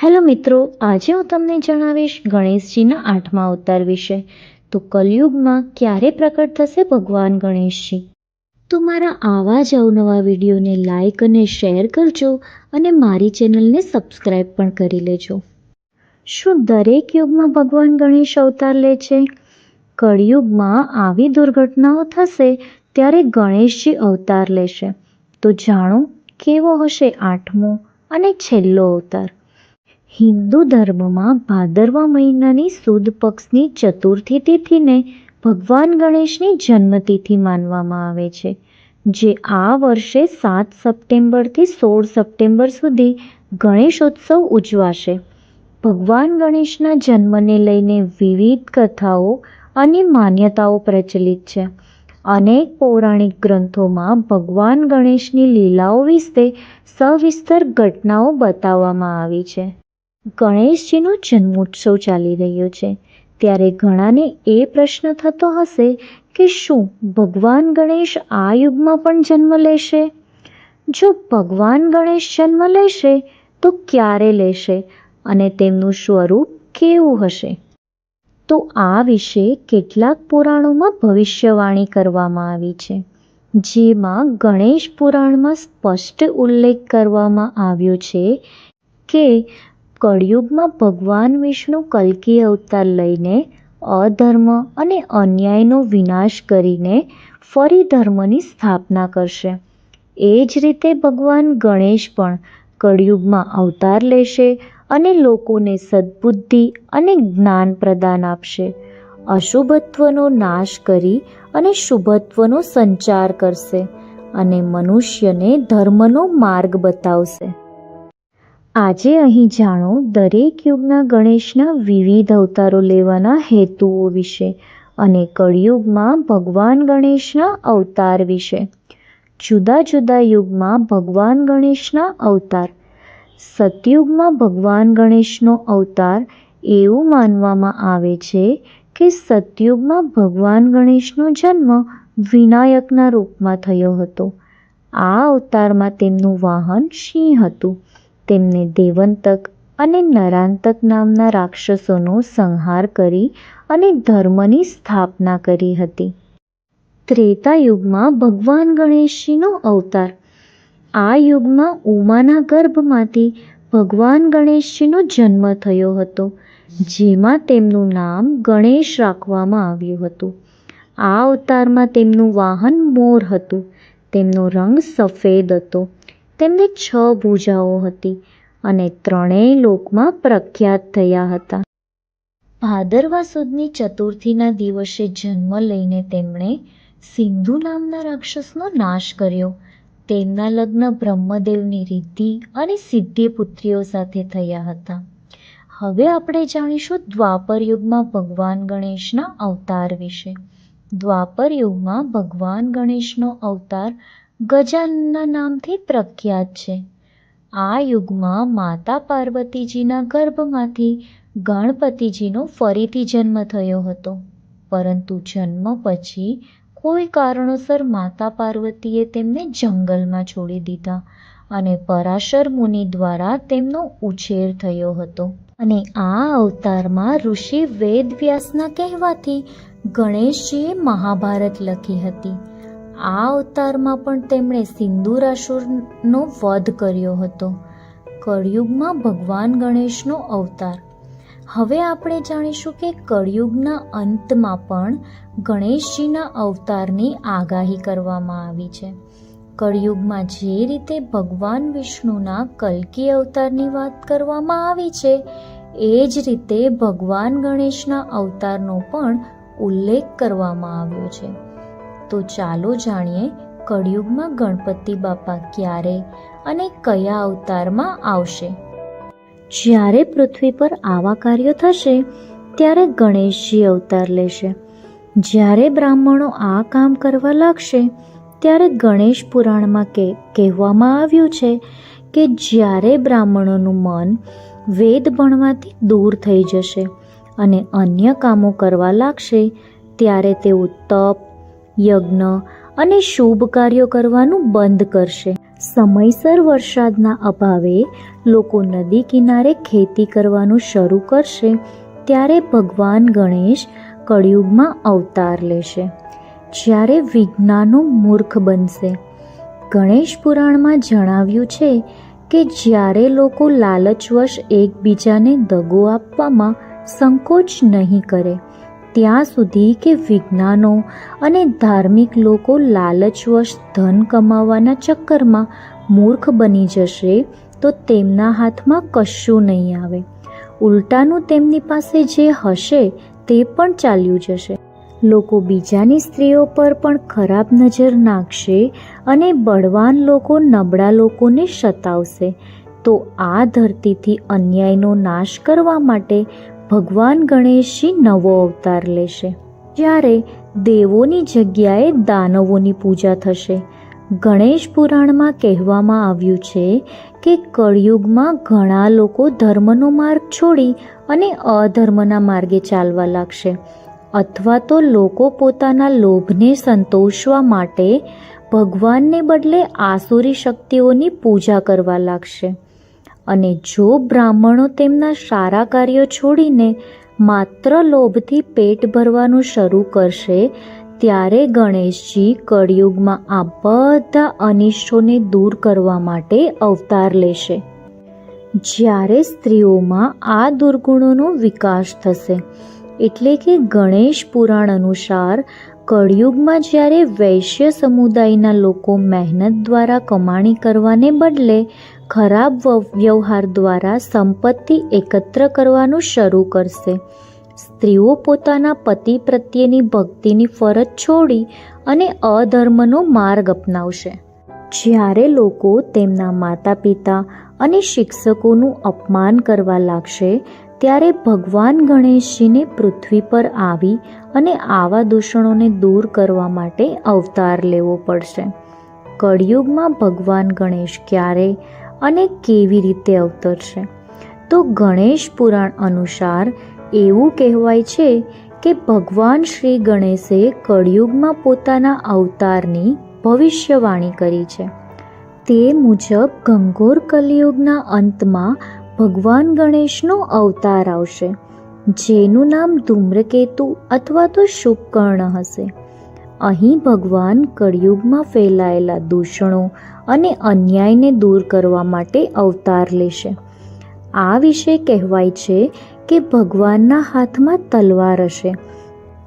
Hello મિત્રો, આજે હું તમને જણાવીશ ગણેશજીના આઠમા અવતાર વિશે. તો કલયુગમાં ક્યારે પ્રકટ થશે ભગવાન ગણેશજી? તો મારા આવા જ અવનવા વિડીયોને લાઈક અને શેર કરજો અને મારી ચેનલને સબસ્ક્રાઈબ પણ કરી લેજો. શું દરેક યુગમાં ભગવાન ગણેશ અવતાર લે છે? કળિયુગમાં આવી દુર્ઘટનાઓ થશે ત્યારે ગણેશજી અવતાર લેશે. તો જાણો કેવો હશે આઠમો અને છેલ્લો અવતાર? હિન્દુ ધર્મમાં ભાદરવા મહિનાની સુદ પક્ષની ચતુર્થી તિથિને ભગવાન ગણેશની જન્મતિથિ માનવામાં આવે છે, જે આ વર્ષે સાત સપ્ટેમ્બરથી સોળ સપ્ટેમ્બર સુધી ગણેશોત્સવ ઉજવાશે. ભગવાન ગણેશના જન્મને લઈને વિવિધ કથાઓ અને માન્યતાઓ પ્રચલિત છે. અનેક પૌરાણિક ગ્રંથોમાં ભગવાન ગણેશની લીલાઓ વિશે સવિસ્તર ઘટનાઓ બતાવવામાં આવી છે. ગણેશજીનો જન્મોત્સવ ચાલી રહ્યો છે. ત્યારે ઘણાને એ પ્રશ્ન થતો હશે કે શું ભગવાન ગણેશ આ યુગમાં પણ જન્મ લેશે? જો ભગવાન ગણેશ જન્મ લેશે, તો ક્યારે લેશે અને તેમનું સ્વરૂપ કેવું હશે? તો આ વિશે કેટલાક પુરાણોમાં ભવિષ્યવાણી કરવામાં આવી છે, જેમાં ગણેશ પુરાણમાં સ્પષ્ટ ઉલ્લેખ કરવામાં આવ્યો છે કે કળિયુગમાં ભગવાન વિષ્ણુ કલ્કી અવતાર લઈને અધર્મ અને અન્યાયનો વિનાશ કરીને ફરી ધર્મની સ્થાપના કરશે. એ જ રીતે ભગવાન ગણેશ પણ કળિયુગમાં અવતાર લેશે અને લોકોને સદબુદ્ધિ અને જ્ઞાન પ્રદાન આપશે. અશુભત્વનો નાશ કરી અને શુભત્વનો સંચાર કરશે અને મનુષ્યને ધર્મનો માર્ગ બતાવશે. આજે અહીં જાણો, દરેક યુગના ગણેશના વિવિધ અવતારો લેવાના હેતુઓ વિશે અને કળિયુગમાં ભગવાન ગણેશના અવતાર વિશે. જુદા જુદા યુગમાં ભગવાન ગણેશના અવતાર. સતયુગમાં ભગવાન ગણેશનો અવતાર એવું માનવામાં આવે છે કે સતયુગમાં ભગવાન ગણેશનો જન્મ વિનાયકના રૂપમાં થયો હતો. આ અવતારમાં તેમનું વાહન સિંહ હતું. તેમને દેવંતક અને નરાંતક નામના રાક્ષસોનો સંહાર કરી અને ધર્મની સ્થાપના કરી હતી. ત્રેતા યુગમાં ભગવાન ગણેશજીનો અવતાર. આ યુગમાં ઉમાના ગર્ભમાંથી ભગવાન ગણેશજીનો જન્મ થયો હતો, જેમાં તેમનું નામ ગણેશ રાખવામાં આવ્યું હતું. આ અવતારમાં તેમનું વાહન મોર હતું, તેમનો રંગ સફેદ હતો. તેમને છ ભૂજાઓ હતી અને ત્રણેય લોકમાં પ્રખ્યાત થયા હતા. ભાદરવા સુદની ચતુર્થીના દિવસે જન્મ લઈને તેમણે સિંધુ નામના રાક્ષસનો નાશ કર્યો. તેમના લગ્ન બ્રહ્મદેવની રિદ્ધિ અને સિદ્ધિ પુત્રીઓ સાથે થયા હતા. હવે આપણે જાણીશું દ્વાપર યુગમાં ભગવાન ગણેશના અવતાર વિશે. દ્વાપર યુગમાં ભગવાન ગણેશનો અવતાર ગજાનના નામથી પ્રખ્યાત છે. આ યુગમાં માતા પાર્વતીજીના ગર્ભમાંથી ગણપતિજીનો ફરીથી જન્મ થયો હતો. પરંતુ જન્મ પછી કોઈ કારણોસર માતા પાર્વતીએ તેમને જંગલમાં છોડી દીધા અને પરાશર મુનિ દ્વારા તેમનો ઉછેર થયો હતો. અને આ અવતારમાં ઋષિ વેદવ્યાસના કહેવાથી ગણેશજીએ મહાભારત લખી હતી. આ અવતારમાં પણ તેમણે સિંદુરાસુરનો વધ કર્યો હતો. કળિયુગમાં ભગવાન ગણેશનો અવતાર. હવે આપણે જાણીશું કે કળિયુગના અંતમાં પણ ગણેશજીના અવતારની આગાહી કરવામાં આવી છે. કળિયુગમાં જે રીતે ભગવાન વિષ્ણુના કલ્કી અવતારની વાત કરવામાં આવી છે, એ જ રીતે ભગવાન ગણેશના અવતારનો પણ ઉલ્લેખ કરવામાં આવ્યો છે. તો ચાલો જાણીએ કળિયુગમાં ગણપતિ બાપા ક્યારે અને કયા અવતારમાં આવશે? જ્યારે પૃથ્વી પર આવા કાર્યો થશે, ત્યારે ગણેશજી અવતાર લેશે. જ્યારે બ્રાહ્મણો આ કામ કરવા લાગશે, ત્યારે ગણેશ પુરાણમાં કે, કહેવામાં આવ્યું છે કે જ્યારે બ્રાહ્મણોનું મન વેદ ભણવાથી દૂર થઈ જશે અને અન્ય કામો કરવા લાગશે, ત્યારે તેઓ તપ યજ્ઞ અને શુભ કાર્યો કરવાનું બંધ કરશે. સમયસર વરસાદના અભાવે લોકો નદી કિનારે ખેતી કરવાનું શરૂ કરશે, ત્યારે ભગવાન ગણેશ કળિયુગમાં અવતાર લેશે. જ્યારે વિજ્ઞાનો મૂર્ખ બનશે. ગણેશ પુરાણમાં જણાવ્યું છે કે જ્યારે લોકો લાલચવશ એકબીજાને દગો આપવામાં સંકોચ નહીં કરે ત્યાં સુધી કે વિજ્ઞાનો અને ધાર્મિક લોકો લાલચવશ ધન કમાવાના ચક્કરમાં મૂર્ખ બની જશે તો તેમના હાથમાં કશું નહીં આવે. ઉલટાનું તેમની પાસે જે હશે તે પણ ચાલ્યું જશે. લોકો બીજાની સ્ત્રીઓ પર પણ ખરાબ નજર નાખશે અને બળવાન લોકો નબળા લોકોને સતાવશે. તો આ ધરતીથી અન્યાયનો નાશ કરવા માટે ભગવાન ગણેશજી નવો અવતાર લેશે. જ્યારે દેવોની જગ્યાએ દાનવોની પૂજા થશે. ગણેશ પુરાણમાં કહેવામાં આવ્યું છે કે કળિયુગમાં ઘણા લોકો ધર્મનો માર્ગ છોડી અને અધર્મના માર્ગે ચાલવા લાગશે. અથવા તો લોકો પોતાના લોભને સંતોષવા માટે ભગવાનને બદલે આસુરી શક્તિઓની પૂજા કરવા લાગશે. અને જો બ્રાહ્મણો તેમના સારા કાર્યો છોડીને માત્ર લોભથી પેટ ભરવાનું શરૂ કરશે, ત્યારે ગણેશજી કળિયુગમાં આ બધા અનિષ્ટોને દૂર કરવા માટે અવતાર લેશે. જ્યારે સ્ત્રીઓમાં આ દુર્ગુણોનો વિકાસ થશે, એટલે કે ગણેશ પુરાણ અનુસાર કળિયુગમાં જ્યારે વૈશ્ય સમુદાયના લોકો મહેનત દ્વારા કમાણી કરવાને બદલે ખરાબ વ્યવહાર દ્વારા સંપત્તિ એકત્ર કરવાનું શરૂ કરશે. સ્ત્રીઓ પોતાના પતિ પ્રત્યેની ભક્તિની ફરજ છોડી અને અધર્મનો માર્ગ અપનાવશે. જ્યારે લોકો તેમના માતા પિતા અને શિક્ષકોનું અપમાન કરવા લાગશે ત્યારે ભગવાન ગણેશજીને પૃથ્વી પર આવી અને આવા દૂષણોને દૂર કરવા માટે અવતાર લેવો પડશે. કળિયુગમાં ભગવાન ગણેશ ક્યારે અને કેવી રીતે અવતરશે? તો ગણેશ પુરાણ અનુસાર એવું કહેવાય છે કે ભગવાન શ્રી ગણેશે કળિયુગમાં પોતાના અવતારની ભવિષ્યવાણી કરી છે. તે મુજબ ગંગોર કલિયુગના અંતમાં ભગવાન ગણેશનો અવતાર આવશે, જેનું નામ ધૂમ્રકેતુ અથવા તો શુભકર્ણ હશે. અહીં ભગવાન કળિયુગમાં ફેલાયેલા દૂષણો અને અન્યાયને દૂર કરવા માટે અવતાર લેશે. આ વિશે કહેવાય છે કે ભગવાનના હાથમાં તલવાર હશે,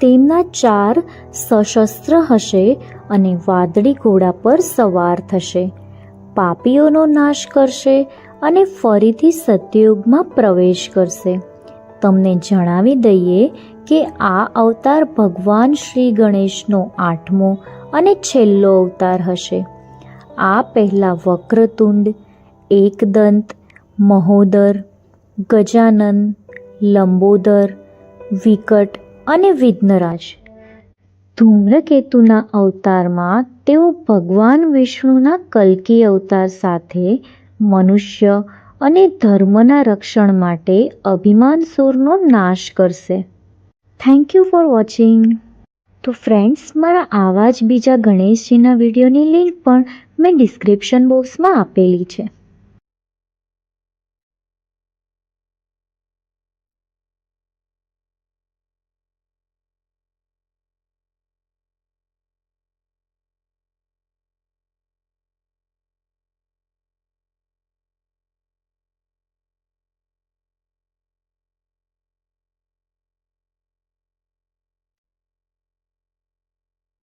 તેમના ચાર સશસ્ત્ર હશે અને વાદળી ઘોડા પર સવાર થશે. પાપીઓનો નાશ કરશે અને ફરીથી સત્યયુગમાં પ્રવેશ કરશે. તમને જણાવી દઈએ કે આ અવતાર ભગવાન શ્રી ગણેશનો આઠમો અને છેલ્લો અવતાર હશે. આ પહેલાં વક્રતુંડ, એકદંત, મહોદર, ગજાનન, લંબોદર, વિકટ અને વિઘ્નરાજ. ધૂમ્રકેતુના અવતારમાં તેઓ ભગવાન વિષ્ણુના કલ્કી અવતાર સાથે મનુષ્ય અને ધર્મના રક્ષણ માટે અભિમાન સૂરનો નાશ કરશે. થેન્ક યુ ફોર વોચિંગ તો ફ્રેન્ડ્સ મારા આવા જ બીજા ગણેશજીના વિડીયોની લિંક પણ મેં ડિસ્ક્રિપ્શન બોક્સમાં આપેલી છે.